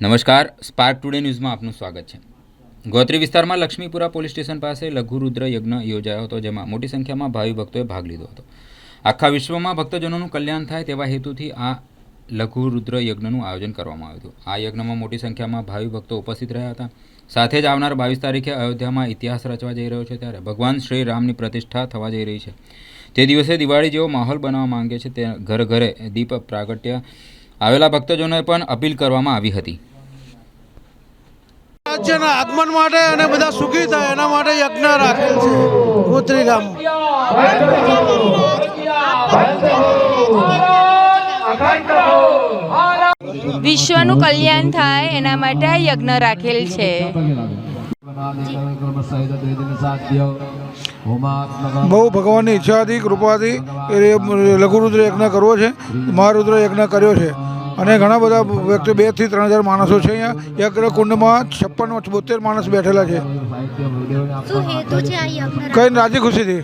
નમસ્કાર spark today ન્યૂઝમાં આપનું સ્વાગત છે. ગોત્રી વિસ્તારમાં લક્ષ્મીપુરા પોલીસ સ્ટેશન પાસે લઘુરુદ્ર યજ્ઞ યોજાયો હતો, જેમાં મોટી સંખ્યામાં ભાવિ ભક્તોએ ભાગ લીધો હતો. આખા વિશ્વમાં ભક્તજનોનું કલ્યાણ થાય તેવા હેતુથી આ લઘુરુદ્ર યજ્ઞનું આયોજન કરવામાં આવ્યું હતું. આ યજ્ઞમાં મોટી સંખ્યામાં ભાવિ ભક્તો ઉપસ્થિત રહ્યા હતા. સાથે જ આવનાર બાવીસ તારીખે અયોધ્યામાં ઇતિહાસ રચવા જઈ રહ્યો છે, ત્યારે ભગવાન શ્રી રામની પ્રતિષ્ઠા થવા જઈ રહી છે. તે દિવસે દિવાળી જેવો માહોલ બનાવવા માંગે છે, તે ઘર ઘરે દીપ પ્રાગટ્ય આવેલા ભક્તજનોએ પણ અપીલ કરવામાં આવી હતી. રાજ્યના આગમન માટે અને બધા સુખી થાય એના માટે યજ્ઞ રાખેલ છે. ગોત્રી ગામ વિશ્વનું કલ્યાણ થાય એના માટે આ યજ્ઞ રાખેલ છે. બહુ ભગવાનની ઈચ્છાથી કૃપાથી લઘુરુદ્ર યજ્ઞ કરવો છે મહારુદ્ર યજ્ઞ કર્યો છે. અને ઘણા બધા વ્યક્તિ બેથી ત્રણ હજાર માણસો છે અહીંયા. યજ્ઞ કુંડમાં છપ્પન બોતેર માણસ બેઠેલા છે. કઈ રાજી ખુશીથી.